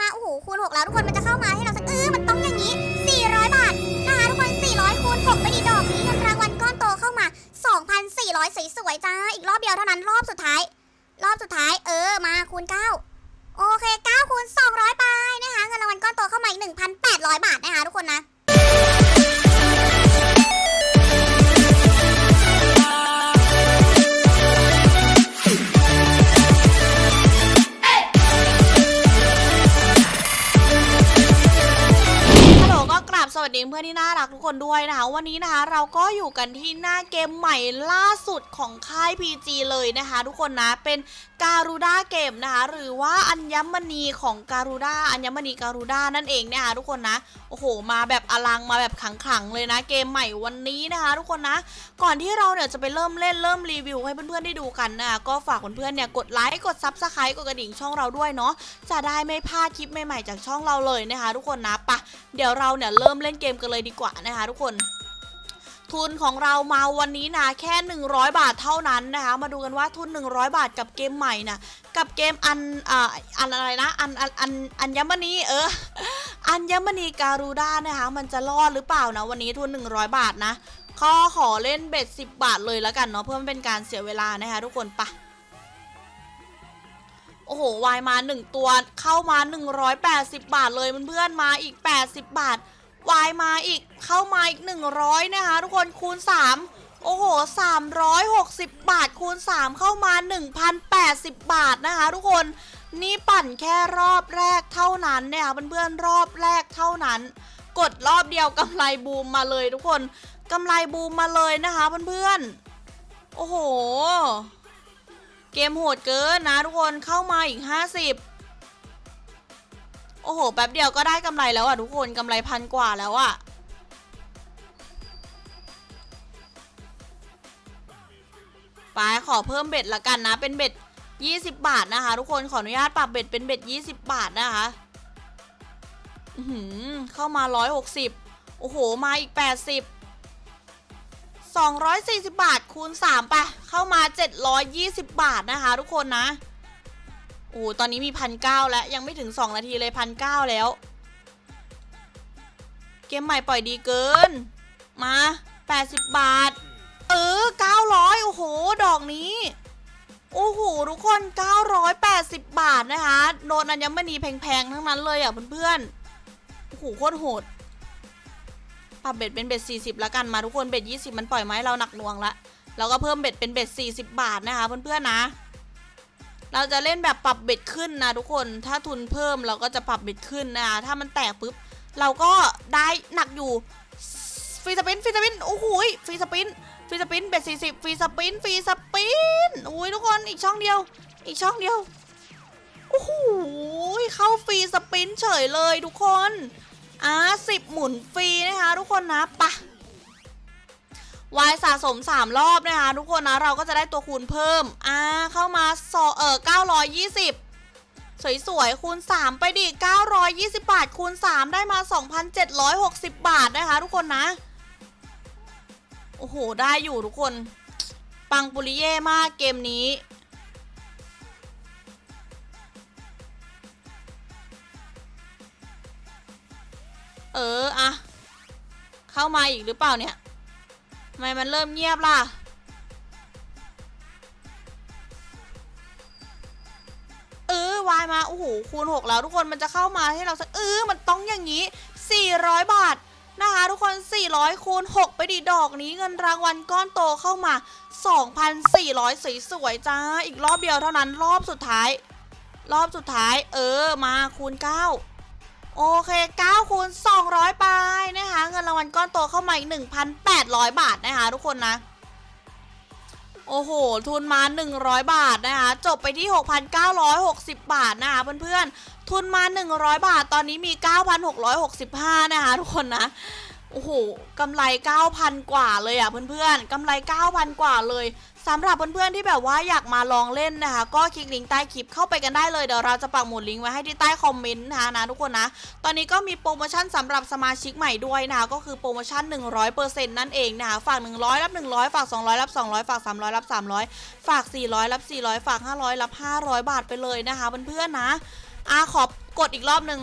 มาโอ้โหคูณ6แล้วทุกคนมันจะเข้ามาให้เราสักเออมันต้องอย่างนี้ 400 บาทนะคะทุกคน 400คูณ6ไปดีดอกนี้เงินรางวัลก้อนโตเข้ามา 2,400สวยๆจ้าอีกรอบเดียวเท่านั้นรอบสุดท้าย รอบสุดท้ายเออมาคูณ 9 โอเค9คูณ200 ไปนะคะเงินรางวัลก้อนโตเข้ามาอีก1,800 บาทนะคะทุกคนนะ วัสดีเพื่อนที่น่ารักทุกคนด้วยนะคะ วันนี้นะคะเราก็อยู่กันที่หน้าเกมใหม่ล่าสุดของค่าย PG เลยนะคะ ทุกคนนะเป็นการูด้าเกมนะคะหรือว่าอัญมณีของการูด้าอัญมณีการูด้านั่นเองนะคะทุกคนนะโอ้โห มาแบบอลังมาแบบขังๆเลยนะ เกมใหม่วันนี้นะคะ ทุกคนนะ ก่อนที่เราเนี่ยจะไปเริ่มเล่นเริ่มรีวิวให้เพื่อนๆได้ดูกันนะคะก็ฝากเพื่อนๆเนี่ยกดไลค์กดซับสไครต์กดกระดิ่งช่องเราด้วยเนาะจะได้ไม่พลาดคลิปใหม่ๆจากช่องเราเลยนะคะ ทุกคนนะปะเดี๋ยวเราเนี่ยเริ่มเล่นเกมกันเลยดีกว่านะคะทุกคนทุนของเรามาวันนี้นะแค่ 100 บาทเท่านั้นนะคะมาดูกันว่าทุน 100 บาทกับเกมใหม่นะกับเกมอันอ่าอันอะไรนะอันอันอันอัญมณีเอออัญมณีการูด้านะคะมันจะรอดหรือเปล่านะวันนี้ทุน 100 บาทนะก็ขอเล่นเบ็ด10 บาทเลยแล้วกันเนาะเพื่อไม่เป็นการเสียเวลานะคะทุกคนปะโอ้โหวายมา 1 ตัวเข้ามา 180 บาทเลยเพื่อนๆมาอีก 80 บาท วายมาอีกเข้ามาอีก 100 นะคะ ทุกคนคูณ 3 โอ้โห 360 บาทคูณ 3 เข้ามา 1,080 บาทนะคะ ทุกคนนี่ปั่นแค่รอบแรกเท่านั้นนะคะเพื่อนๆรอบแรกเท่านั้น กดรอบเดียวกำไรบูมมาเลยทุกคนกำไรบูมมาเลยนะคะเพื่อนๆโอ้โห เกมโหดเกินนะทุกคนเข้ามาอีก 50 โอ้โห แป๊บเดียวก็ได้กำไรแล้วอะทุกคนกำไรพันกว่าแล้วอะไปขอเพิ่มเบ็ดละกันนะ เป็นเบ็ด20 บาทนะคะ ทุกคนขออนุญาตปรับเบ็ดเป็นเบ็ด20 บาทนะคะหือเข้ามา 160 โอ้โห มาอีก 80 240 บาทคูณ3ไป เข้ามา 720 บาทนะคะ ทุกคนนะ โอ้ตอนนี้มีพันเก้าแล้ว ยังไม่ถึง2นาทีเลยพันเก้าแล้ว เกมใหม่ปล่อยดีเกิน มา80บบาท เออ900โอ้โห ดอกนี้ โอ้โห ทุกคน 980 บาทนะคะโดนอัญมณีแพงๆ ทั้งนั้นเลยอะเพื่อนๆ โอ้โห โคตรโหดปรับเบ็ดเป็นเบ็ด40 แล้วกันมาทุกคนเบ็ด20 มันปล่อยไม้เราหนักหน่วงละแล้วก็เพิ่มเบ็ดเป็นเบ็ด40 บาทนะคะเพื่อนๆนะ เราจะเล่นแบบปรับเบ็ดขึ้นนะทุกคน ถ้าทุนเพิ่มเราก็จะปรับเบ็ดขึ้นนะ ถ้ามันแตกปุ๊บ เราก็ได้หนักอยู่ฟรีสปินฟรีสปินโอ้โหยฟรีสปินฟรีสปินเบ็ด40ฟรีสปินฟรีสปินโอ้ยทุกคนอีกช่องเดียว อีกช่องเดียวโอ้โหเข้าฟรีสปินเฉยเลยทุกคนอ่าสิบหมุนฟรีนะคะทุกคนนะปะ วายสะสม 3 รอบนะคะ ทุกคนนะเราก็จะได้ตัวคูณเพิ่ม อ่า เข้ามาสอเออ920สวยๆ คูณ 3 ไปดิ 920 บาท คูณ 3 ได้มา 2,760 บาทนะคะ ทุกคนนะ โอ้โห ได้อยู่ทุกคน ปังปุริเย่มากเกมนี้ เอออะ เข้ามาอีกหรือเปล่าเนี่ย ทำไมมันเริ่มเงียบล่ะ เออวายมาโอ้โหคูณ 6 แล้วทุกคนมันจะเข้ามาให้เราสักเออมันต้องอย่างนี้ 400 บาทนะคะทุกคน 400 คูณ 6 ไปดีดอกนี้เงินรางวัลก้อนโตเข้ามา 2,400 สสวยๆจ้า อีกรอบเดียวเท่านั้นรอบสุดท้าย รอบสุดท้าย เออมาคูณ 9 โอเค9คูณ200 ไปนะคะ เงินรางวัลก้อนโตเข้ามาอีก 1,800 บาทนะคะ ทุกคนนะ โอ้โห ทุนมา 100 บาทนะคะ จบไปที่ 6,960 บาทนะคะเพื่อนๆ ทุนมา 100 บาท ตอนนี้มี 9,665 นะคะ ทุกคนนะ อ้โหกำไร 9,000 กว่าเลยอะเพื่อนๆกำไร 9,000 กว่าเลยสำหรับเพื่อนๆที่แบบว่าอยากมาลองเล่นนะคะ ก็คลิกลิงก์ใต้คลิปเข้าไปกันได้เลยเดี๋ยวเราจะปักหมุดลิงก์ไว้ให้ที่ใต้คอมเมนต์นะคะนะทุกคนนะ ตอนนี้ก็มีโปรโมชั่นสำหรับสมาชิกใหม่ด้วยนะคะก็คือโปรโมชั่น 100%นั่นเองนะคะฝาก 100 รับ 100 ฝาก 200 รับ 200 ฝาก 300 รับ 300 ฝาก 400 รับ 400 ฝาก 500 รับ 500 บาทไปเลยนะคะเพื่อนๆนะอะขอบกดอีกรอบหนึ่ง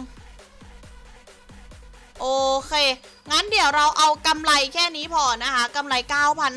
โอเค งั้นเดี๋ยวเราเอากำไรแค่นี้พอนะคะกำไร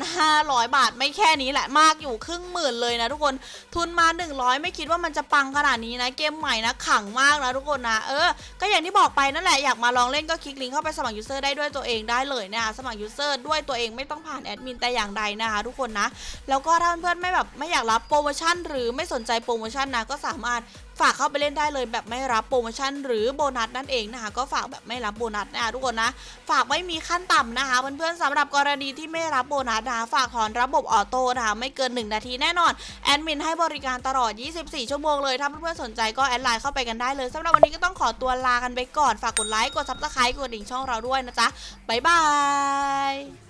9,500 บาทไม่แค่นี้แหละมากอยู่ครึ่งหมื่นเลยนะทุกคนทุนมา 100 ไม่คิดว่ามันจะปังขนาดนี้นะเกมใหม่นะขังมากนะทุกคนนะเออ ก็อย่างที่บอกไปนั่นแหละอยากมาลองเล่นก็คลิกลิงก์เข้าไปสมัครยูเซอร์ได้ด้วยตัวเองได้เลยนะคะสมัครยูเซอร์ด้วยตัวเองไม่ต้องผ่านแอดมินแต่อย่างใดนะคะทุกคนนะแล้วก็ถ้าเพื่อนๆไม่แบบไม่อยากรับโปรโมชั่น หรือไม่สนใจโปรโมชั่นนะก็สามารถ ฝากเข้าไปเล่นได้เลยแบบไม่รับโปรโมชั่นหรือโบนัสนั่นเองนะคะ ก็ฝากแบบไม่รับโบนัสนะคะทุกคนนะ ฝากไม่มีขั้นต่ำนะคะเพื่อนๆสำหรับกรณีที่ไม่รับโบนัสนะคะฝากถอนระบบออโต้นะคะไม่เกิน 1 นาทีแน่นอนแอดมินให้บริการตลอด 24 ชั่วโมงเลยถ้าเพื่อนๆสนใจก็แอดไลน์เข้าไปกันได้เลยสำหรับวันนี้ก็ต้องขอตัวลากันไปก่อนฝากกดไลค์กดซับสไครต์กดดิ่งช่องเราด้วยนะจ๊ะบ๊ายบาย